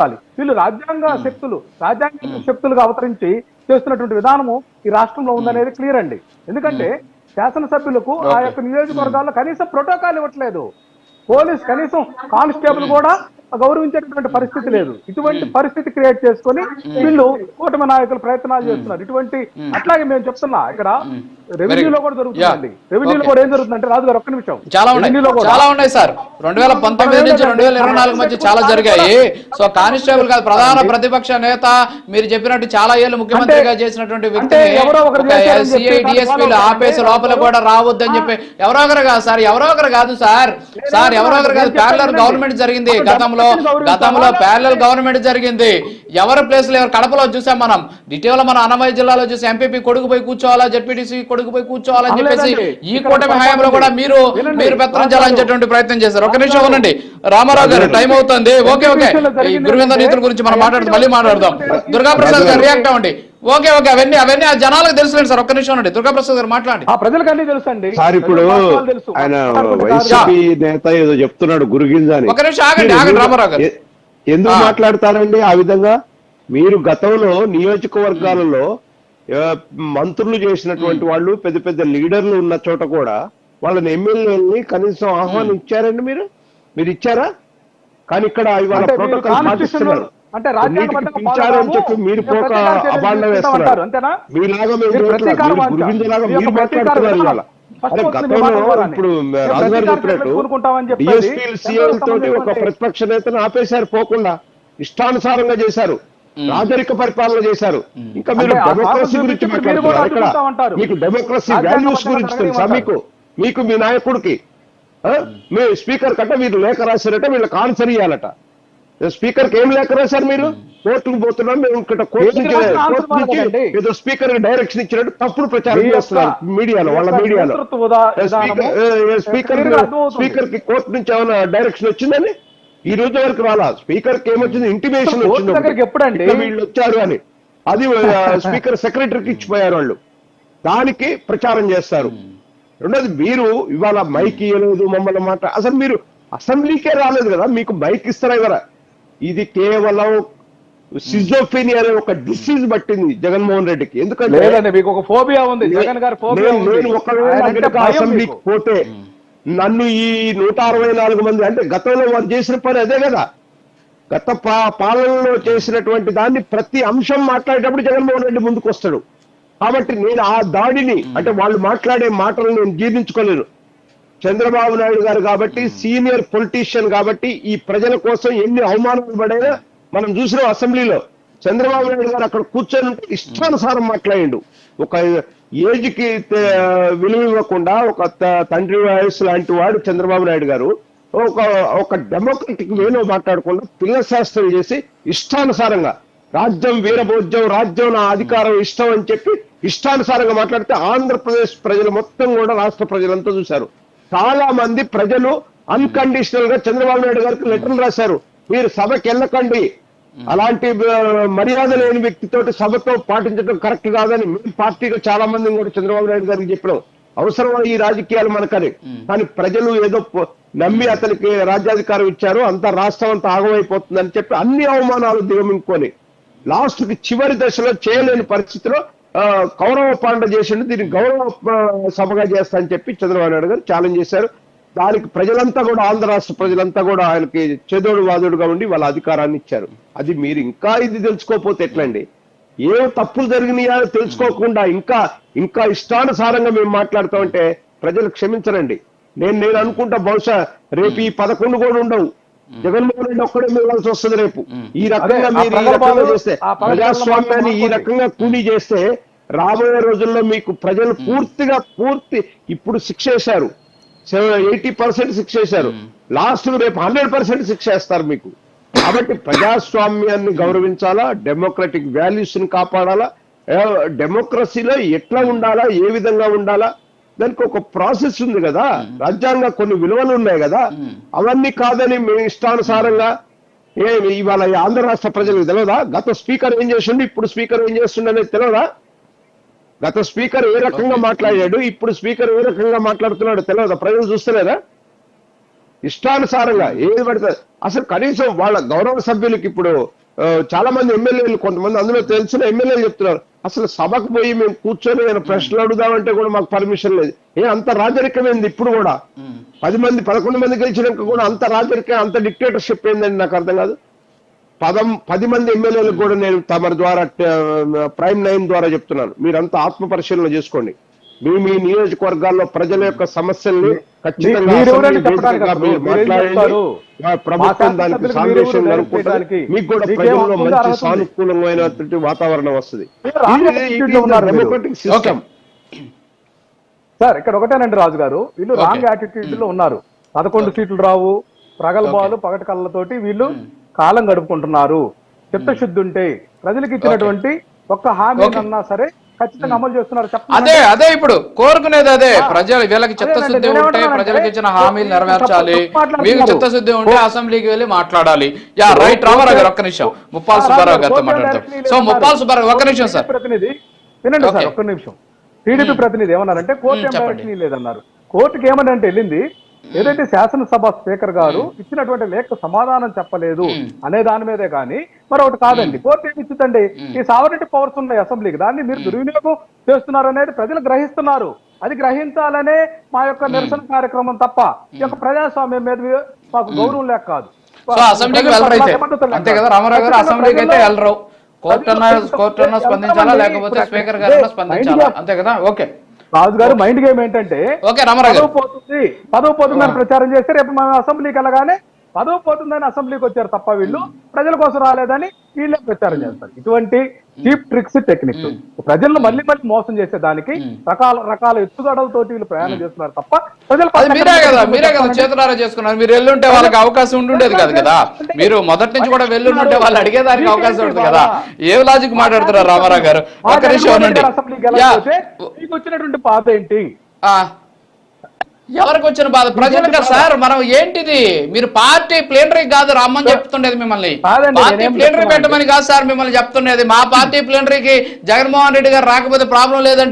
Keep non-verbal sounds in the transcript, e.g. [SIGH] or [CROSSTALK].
ఉండాలి వీళ్ళు రాజ్యాంగ శక్తులు రాజ్యాంగ శక్తులుగా అవతరించి చేస్తున్నటువంటి విధానము ఈ రాష్ట్రంలో ఉందనేది క్లియర్ అండి. ఎందుకంటే శాసనసభ్యులకు ఆ యొక్క నియోజకవర్గాల్లో కనీసం ప్రోటోకాల్ ఇవ్వట్లేదు. పోలీస్ కనీసం కానిస్టేబుల్ కూడా గౌరవించేటటువంటి పరిస్థితి లేదు. ఇటువంటి పరిస్థితి క్రియేట్ చేసుకొని వీళ్ళు కూటమి నాయకులు ప్రయత్నాలు చేస్తున్నారు. ఇటువంటి అట్లాగే మేము చెప్తున్నా ఇక్కడ రెవెన్యూలో కూడా జరుగుతుందండి. రెవెన్యూలో కూడా ఏం జరుగుతుందంటే రాజు గారు ఒక్క నిమిషం. చాలా ఉన్నాయి. చాలా ఉన్నాయి సార్. రెండు వేల పంతొమ్మిది నుంచి రెండు వేల ఇరవై నాలుగు మధ్య చాలా జరిగాయి. సో కానిస్టేబుల్ కాదు ప్రధాన ప్రతిపక్ష నేత మీరు చెప్పినట్టు చాలా ఏళ్ళు ముఖ్యమంత్రిగా చేసినటువంటి follow ఆపేసి లోపల కూడా రావద్దని చెప్పి ఎవరో ఒకరు కాదు సార్ ఎవరో ఒకరు కాదు సార్. సార్ ఎవరో ఒకరు కాదు ప్యారలల్ గవర్నమెంట్ జరిగింది. గతంలో గతంలో ప్యారలల్ గవర్నమెంట్ జరిగింది. ఎవరి ప్లేస్లో ఎవరు కడపలో చూసాం మనం. ఇటీవల మనం అన్నమయ్య జిల్లాలో చూసి ఎంపీపీ కొడుకు పోయి కూర్చోవాలా జడ్పీటీసీ కొడుకు పోయి కూర్చోవాలని చెప్పేసి. ఈ కూటమి హయాంలో కూడా మీరు. మీరు పెత్తనం చేయాలనేటువంటి ప్రయత్నం చేశారు. ఒక నిమిషం ఉండండి. రామారావు గారు టైం అవుతుంది. Okay okay. ఈ గురువింద నీతుల గురించి మనం మాట్లాడుతూ మళ్ళీ మాట్లాడదాం. దుర్గా ప్రసాద్ గారు రియాక్ట్ అవ్వండి. Okay okay. అవన్నీ అవన్నీ ఆ జనాలకు తెలుసులేండి సార్. ఒక్క నిమిషం ఉండండి. దుర్గా ప్రసాద్ గారు మాట్లాడండి. ఆ ప్రజలకు అన్ని తెలుసు. అండి సార్ ఇప్పుడు ఆయన వైసీపీ నేత ఏదో చెప్తున్నాడు గురుగింజ అని. ఒక నిమిషం ఆగండి, ఆగండి, రామారావు గారు. ఎందుకు. మాట్లాడతారండి ఆ విధంగా? మీరు గతంలో నియోజకవర్గాలలో మంత్రులు చేసినటువంటి వాళ్ళు పెద్ద పెద్ద లీడర్లు ఉన్న చోట కూడా వాళ్ళని ఎమ్మెల్యేలని కనీసం ఆహ్వానం ఇచ్చారండి మీరు? మీరు ఇచ్చారా? కానీ ఇక్కడ ఇవాళ ప్రోటోకాల్ పాటిస్తున్నారు. అంటే చెప్పి మీరు పోక అబాండం వేస్తున్నారు? మీలాగా మేము మీరు. గురువిందలాగా మాట్లాడుతున్నారు ఇవాళ. ఇప్పుడు రాజుగారు చెప్పినట్టు డిఎస్పీలు సీఎం తోటి ఒక ప్రతిపక్ష నేతను ఆపేశారు పోకుండా. ఇష్టానుసారంగా చేశారు. రాజరిక పరిపాలన చేశారు. ఇంకా మీరు డెమోక్రసీ గురించి మాట్లాడుతున్నారు. మీకు డెమోక్రసీ వాల్యూస్ గురించి తెలుసా. మీకు? మీకు మీ నాయకుడికి ఆ? మీ స్పీకర్ కంటే మీరు లేఖ రాశారట వీళ్ళకి ఆన్సర్ ఇవ్వాలట స్పీకర్కి ఏం లేఖ రాశారు మీరు? కోర్టుకు పోతున్నాం మేము ఇక్కడ కోర్టు. ఏదో స్పీకర్ డైరెక్షన్ ఇచ్చినట్టు తప్పుడు ప్రచారం చేస్తున్నారు మీడియాలో వాళ్ళ మీడియాలో. స్పీకర్. స్పీకర్కి కోర్టు నుంచి ఏమైనా డైరెక్షన్ వచ్చిందని? ఈ రోజు వరకు రాలా. స్పీకర్కి ఏమొచ్చింది ఇంటిమేషన్ వచ్చింది. దగ్గరికి ఎప్పుడండి? వీళ్ళు వచ్చారు అని. అది [LAUGHS] స్పీకర్ సెక్రటరీకి ఇచ్చిపోయారు వాళ్ళు. దానికి ప్రచారం చేస్తారు. రెండోది మీరు ఇవాళ మైక్ ఇవ్వలేదు మమ్మల్ని మాట. అసలు మీరు అసెంబ్లీకే రాలేదు కదా? మీకు మైక్ ఇస్తారా ఇవరా ఇది కేవలం సిజోఫిని అనే ఒక డిసీజ్ పట్టింది జగన్మోహన్ రెడ్డికి. ఎందుకంటే మీకు ఒక ఫోబియా ఉంది. జగన్ గారి. పోతే నన్ను ఈ నూట అరవై నాలుగు మంది అంటే గతంలో వారు చేసిన పని అదే కదా. గత పా- పాలనలో చేసినటువంటి దాన్ని ప్రతి అంశం మాట్లాడేటప్పుడు జగన్మోహన్ రెడ్డి ముందుకు వస్తాడు. కాబట్టి నేను ఆ దాడిని అంటే వాళ్ళు మాట్లాడే మాటలు నేను జీర్ణించుకోలేను. చంద్రబాబు నాయుడు గారు కాబట్టి సీనియర్ పొలిటీషియన్ కాబట్టి ఈ ప్రజల కోసం ఎన్ని అవమానాలు పడైనా మనం చూసినాం అసెంబ్లీలో. చంద్రబాబు నాయుడు గారు అక్కడ కూర్చొని ఉంటే ఇష్టానుసారం మాట్లాడిండు. ఒక ఏజ్కి విలువ ఇవ్వకుండా ఒక త- తండ్రి వయసు లాంటి వాడు చంద్రబాబు నాయుడు గారు ఒక ఒక డెమోక్రటిక్ వేలో మాట్లాడకుండా పిల్ల శాస్త్రం చేసి ఇష్టానుసారంగా రాజ్యం వీరభోజ్యం రాజ్యం నా అధికారం ఇష్టం అని చెప్పి ఇష్టానుసారంగా మాట్లాడితే ఆంధ్రప్రదేశ్ ప్రజలు మొత్తం కూడా రాష్ట్ర ప్రజలంతా చూశారు. చాలా మంది ప్రజలు అన్కండిషనల్గా చంద్రబాబు నాయుడు గారికి లెటర్లు రాశారు. మీరు సభకి వెళ్ళకండి అలాంటి మర్యాద లేని వ్యక్తితోటి సభతో పాటించడం కరెక్ట్ కాదని మేము పార్టీగా చాలా మంది కూడా చంద్రబాబు నాయుడు గారికి చెప్పినాం. అవసరమా ఈ రాజకీయాలు మనకని? కానీ ప్రజలు ఏదో నమ్మి అతనికి రాజ్యాధికారం ఇచ్చారు అంత రాష్ట్రం అంతా ఆగమైపోతుందని చెప్పి అన్ని అవమానాలు దిగమింగుకొని లాస్ట్కి చివరి దశలో చేయలేని పరిస్థితిలో కౌరవ పాండ చేసిండు. దీన్ని గౌరవ సభగా చేస్తా అని చెప్పి చంద్రబాబు నాయుడు గారు ఛాలెంజ్ చేశారు. దానికి ప్రజలంతా కూడా ఆంధ్ర రాష్ట్ర ప్రజలంతా కూడా ఆయనకి చెదోడు వాదుడుగా ఉండి వాళ్ళ అధికారాన్ని ఇచ్చారు. అది మీరు ఇంకా ఇది తెలుసుకోకపోతే ఎట్లండి? ఏ తప్పులు జరిగినాయా తెలుసుకోకుండా ఇంకా ఇంకా ఇష్టానుసారంగా మేము మాట్లాడుతామంటే ప్రజలు క్షమించరండి. నేను నేను అనుకుంటా బహుశా రేపు ఈ పదకొండు కూడా ఉండవు. జగన్మోహన్ రెడ్డి ఒక్కడే మిగలాల్సి వస్తుంది రేపు. ఈ రకంగా మీరు ఈ రకంగా చేస్తే ప్రజాస్వామ్యాన్ని ఈ రకంగా కూలీ చేస్తే రాబోయే రోజుల్లో మీకు ప్రజలు పూర్తిగా పూర్తి ఇప్పుడు శిక్ష వేశారు. ఎయిటీ పర్సెంట్ శిక్ష వేశారు లాస్ట్ రేపు హండ్రెడ్ పర్సెంట్ శిక్ష వేస్తారు మీకు. కాబట్టి ప్రజాస్వామ్యాన్ని గౌరవించాలా? డెమోక్రటిక్ వాల్యూస్ని కాపాడాలా డెమోక్రసీలో ఎట్లా ఉండాలా? ఏ విధంగా ఉండాలా? దానికి ఒక ప్రాసెస్ ఉంది కదా. రాజ్యాంగ కొన్ని విలువలు ఉన్నాయి కదా. అవన్నీ కాదని మేము ఇష్టానుసారంగా ఏ ఇవాళ ఆంధ్ర రాష్ట్ర ప్రజలకు తెలియదా గత స్పీకర్ ఏం చేస్తుండే ఇప్పుడు స్పీకర్ ఏం చేస్తుండే అనేది తెలియదా గత స్పీకర్ ఏ రకంగా మాట్లాడాడు ఇప్పుడు స్పీకర్ ఏ రకంగా మాట్లాడుతున్నాడు తెలియదా? ప్రజలు చూస్తలేదా? ఇష్టానుసారంగా ఏది పడితే అసలు కనీసం వాళ్ళ గౌరవ సభ్యులకి ఇప్పుడు చాలా మంది ఎమ్మెల్యేలు కొంతమంది అందులో తెలిసిన ఎమ్మెల్యేలు చెప్తున్నారు. అసలు సభకు పోయి మేము కూర్చొని నేను ప్రశ్నలు అడుగుదామంటే కూడా మాకు పర్మిషన్ లేదు. ఏ అంత రాజరికమైంది ఇప్పుడు కూడా. ఉమ్. పది మంది పదకొండు మంది గెలిచినాక కూడా అంత రాజరికం అంత డిక్టేటర్షిప్ ఏందని నాకు అర్థం కాదు. పదం పది మంది ఎమ్మెల్యేలకు కూడా నేను తమ ద్వారా ప్రైమ్ నైన్ ద్వారా చెప్తున్నాను. మీరంతా ఆత్మ పరిశీలన చేసుకోండి. మీ మీ నియోజకవర్గాల్లో ప్రజల యొక్క సమస్యల్ని ఖచ్చితంగా? మీరు మాట్లాడండి ప్రభుత్వం దానికి? మీకు కూడా ప్రజల్లో మంచి? సానుకూలమైనటువంటి వాతావరణం వస్తుంది. డెమోక్రటిక్ సిస్టమ్ సార్ ఇక్కడ ఒకటేనండి రాజు గారు వీళ్ళు. రాంగ్ యాటిట్యూడ్లో ఉన్నారు. పదకొండు సీట్లు రావు. ప్రగల్భాలు పగటి కళ్ళతోటి వీళ్ళు కాలం గడుపుకుంటున్నారు. చిత్తశుద్ధి ఉంటే ప్రజలకు ఇచ్చినటువంటి ఒక్క హామీ. అన్నా సరే ఖచ్చితంగా అమలు చేస్తున్నారు. అదే అదే ఇప్పుడు కోరుకునేది అదే. ప్రజలు వీళ్ళకి చిత్తశుద్ధి ఉంటే ప్రజలకు ఇచ్చిన హామీలు నెరవేర్చాలి. మీకు చిత్తశుద్ధి ఉంటే అసెంబ్లీకి వెళ్ళి మాట్లాడాలి. యా రైట్ రామారావు గారు. ఒక్క నిమిషం. ముప్పాల్ సుబ్బారావు గారితో గారు, మాట్లాడతాం. Court so Muppal? సుబ్బారావు ఒక్క నిమిషం సార్. ప్రతినిధి వినండి సార్. ఒక్క నిమిషం. టీడీపీ ప్రతినిధి ఏమన్నారంటే కోర్టు ఏం లేదన్నారు కోర్టుకి ఏమని అంటే వెళ్ళింది ఏదైతే శాసనసభ స్పీకర్ గారు ఇచ్చినటువంటి లేఖ సమాధానం చెప్పలేదు. అనే దాని మీదే కానీ మరొకటి కాదండి కోర్టు ఏమి ఇచ్చిందండి? ఈ సావరిటీ పవర్స్ ఉన్నాయి అసెంబ్లీకి దాన్ని మీరు దుర్వినియోగం చేస్తున్నారు అనేది ప్రజలు గ్రహిస్తున్నారు. అది గ్రహించాలనే మా యొక్క నిరసన కార్యక్రమం తప్ప ఈ యొక్క ప్రజాస్వామ్యం మీద మాకు గౌరవం లేక కాదు. అసెంబ్లీకి వెళ్ళరు అయితే అంతే కదా రామారావు గారు అసెంబ్లీకి అయితే వెళ్ళరు. కోర్టు అన్నా కోర్టు అన్నా స్పందించాలా లేకపోతే స్పీకర్ గారు స్పందించాలా? అంతే కదా? ఓకే. రాజు గారు మైండ్ గేమ్ ఏంటంటే పదవి పోతుంది. పదవి పోతుందని ప్రచారం చేస్తే రేపు మనం అసెంబ్లీకి వెళ్ళగానే పదవి పోతుందని అసెంబ్లీకి వచ్చారు తప్ప వీళ్ళు ప్రజల కోసం రాలేదని వీళ్ళే ప్రచారం చేస్తారు. ఇటువంటి చీప్ ట్రిక్స్ టెక్నిక్స్. ప్రజలను మళ్ళీ మళ్ళీ మోసం చేసే దానికి రకాల రకాల ఎత్తుగడలతోటి వీళ్ళు ప్రయాణం చేస్తున్నారు తప్ప ప్రజలు మీరే కదా మీరే కదా చేతులారా చేసుకున్నారు. మీరు వెళ్ళుంటే వాళ్ళకి అవకాశం ఉండుండేది కాదు కదా. మీరు మొదటి నుంచి కూడా వెళ్ళుంటే వాళ్ళు అడిగేదానికి అవకాశం ఉంటుంది కదా. ఏ లాజిక్ మాట్లాడుతున్నారు రామారావు గారు? ఒక్క నిమిషం ఉండండి. అసెంబ్లీకి వచ్చినటువంటి బాధ ఏంటి. ఎవరికి వచ్చిన బాధ? ప్రజలుగా సార్ మనం ఏంటిది? మీరు పార్టీ ప్లేనరీ కాదు రమ్మని చెప్తుండేది మిమ్మల్ని. పార్టీ ప్లేనరీ పెట్టమని కాదు సార్ మిమ్మల్ని చెప్తుండేది. మా పార్టీ ప్లేనరీకి జగన్మోహన్ రెడ్డి గారు రాకపోతే ప్రాబ్లం లేదంటే